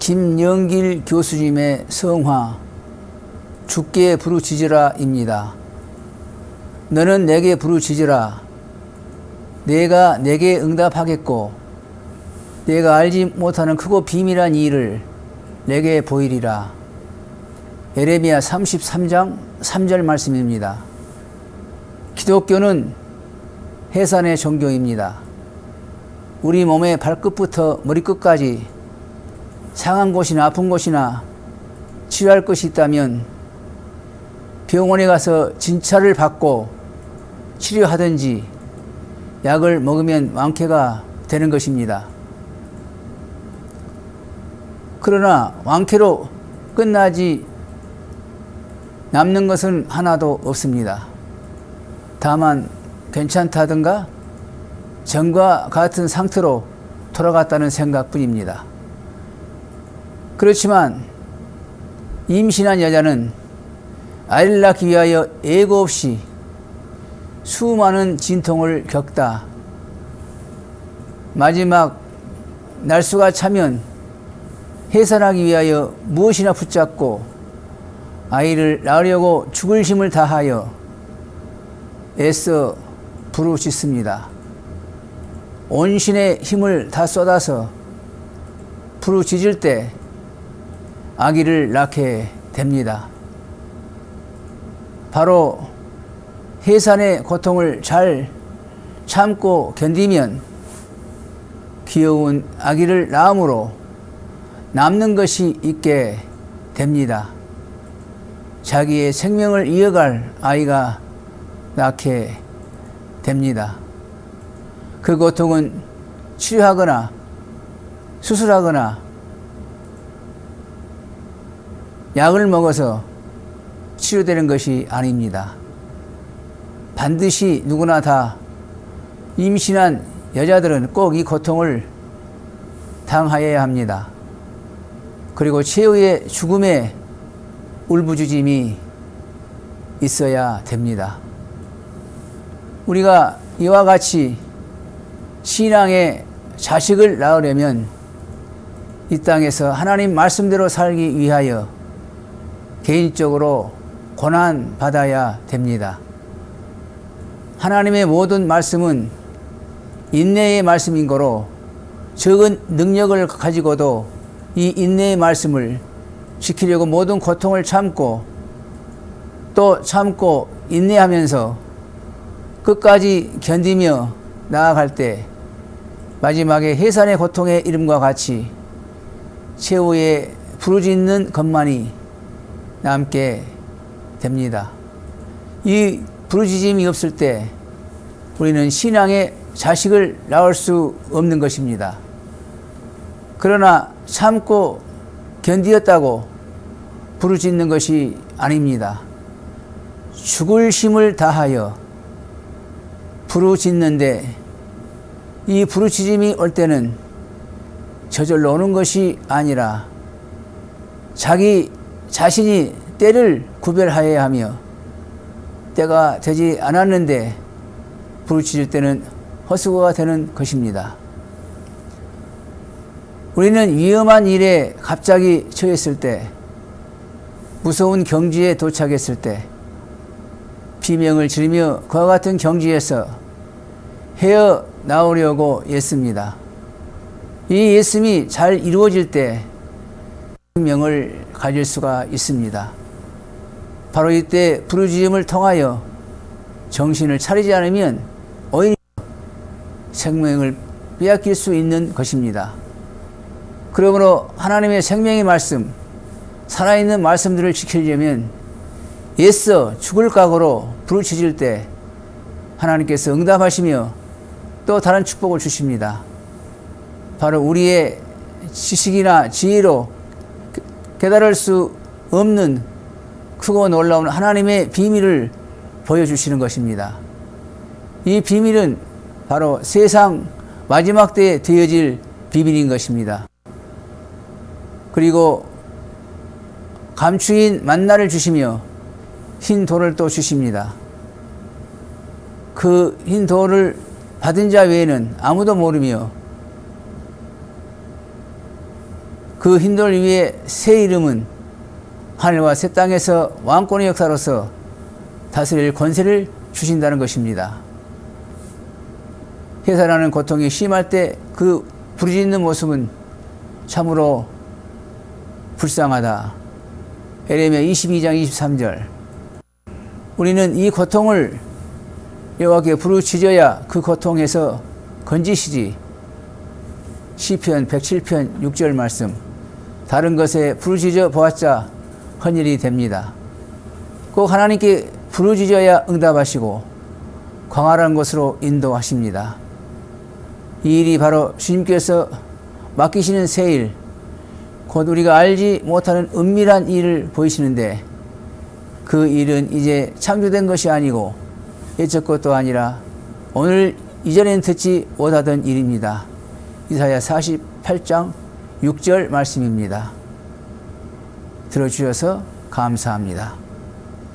김영길 교수님의 성화 죽게 부르짖으라입니다. 너는 내게 부르짖으라. 내가 내게 응답하겠고 내가 알지 못하는 크고 비밀한 일을 내게 보이리라. 에레미야 33장 3절 말씀입니다. 기독교는 해산의 종교입니다. 우리 몸의 발끝부터 머리끝까지 상한 곳이나 아픈 곳이나 치료할 것이 있다면 병원에 가서 진찰을 받고 치료하든지 약을 먹으면 완쾌가 되는 것입니다. 그러나 완쾌로 끝나지 남는 것은 하나도 없습니다. 다만 괜찮다든가 전과 같은 상태로 돌아갔다는 생각뿐입니다. 그렇지만 임신한 여자는 아이를 낳기 위하여 예고 없이 수많은 진통을 겪다 마지막 날수가 차면 해산하기 위하여 무엇이나 붙잡고 아이를 낳으려고 죽을 힘을 다하여 애써 부르짖습니다. 온신의 힘을 다 쏟아서 부르짖을 때 아기를 낳게 됩니다. 바로 해산의 고통을 잘 참고 견디면 귀여운 아기를 낳음으로 남는 것이 있게 됩니다. 자기의 생명을 이어갈 아이가 낳게 됩니다. 그 고통은 치료하거나 수술하거나 약을 먹어서 치료되는 것이 아닙니다. 반드시 누구나 다 임신한 여자들은 꼭 이 고통을 당하여야 합니다. 그리고 최후의 죽음의 울부짖음이 있어야 됩니다. 우리가 이와 같이 신앙의 자식을 낳으려면 이 땅에서 하나님 말씀대로 살기 위하여 개인적으로 고난 받아야 됩니다. 하나님의 모든 말씀은 인내의 말씀인 거로 적은 능력을 가지고도 이 인내의 말씀을 지키려고 모든 고통을 참고 또 참고 인내하면서 끝까지 견디며 나아갈 때 마지막에 해산의 고통의 이름과 같이 최후의 부르짖는 것만이 남게 됩니다. 이 부르짖음이 없을 때 우리는 신앙의 자식을 낳을 수 없는 것입니다. 그러나 참고 견디었다고 부르짖는 것이 아닙니다. 죽을 힘을 다하여 부르짖는데 이 부르짖음이 올 때는 저절로 오는 것이 아니라 자기 자신이 때를 구별하여야 하며 때가 되지 않았는데 부르짖을 때는 허수고가 되는 것입니다. 우리는 위험한 일에 갑자기 처했을 때, 무서운 경지에 도착했을 때, 비명을 지르며 그와 같은 경지에서 헤어 나오려고 애씁니다. 이 애씀이 잘 이루어질 때생 명을 가질 수가 있습니다. 바로 이때 부르짖음을 통하여 정신을 차리지 않으면 오히려 생명을 빼앗길 수 있는 것입니다. 그러므로 하나님의 생명의 말씀, 살아있는 말씀들을 지키려면 애써 죽을 각오로 부르짖을 때 하나님께서 응답하시며 또 다른 축복을 주십니다. 바로 우리의 지식이나 지혜로 깨달을 수 없는 크고 놀라운 하나님의 비밀을 보여주시는 것입니다. 이 비밀은 바로 세상 마지막 때에 되어질 비밀인 것입니다. 그리고 감추인 만나를 주시며 흰 돌을 또 주십니다. 그 흰 돌을 받은 자 외에는 아무도 모르며 그 흰돌 위에 새 이름은 하늘과 새 땅에서 왕권의 역사로서 다스릴 권세를 주신다는 것입니다. 해산하는 고통이 심할 때 그 부르짖는 모습은 참으로 불쌍하다. 에레미야 22장 23절. 우리는 이 고통을 여호와께 부르짖어야 그 고통에서 건지시지. 시편 107편 6절 말씀. 다른 것에 부르짖어 보았자 헌일이 됩니다. 꼭 하나님께 부르짖어야 응답하시고 광활한 곳으로 인도하십니다. 이 일이 바로 주님께서 맡기시는 새 일, 곧 우리가 알지 못하는 은밀한 일을 보이시는데 그 일은 이제 창조된 것이 아니고 예적 것도 아니라 오늘 이전엔 듣지 못하던 일입니다. 이사야 48장 6절 말씀입니다. 들어주셔서 감사합니다.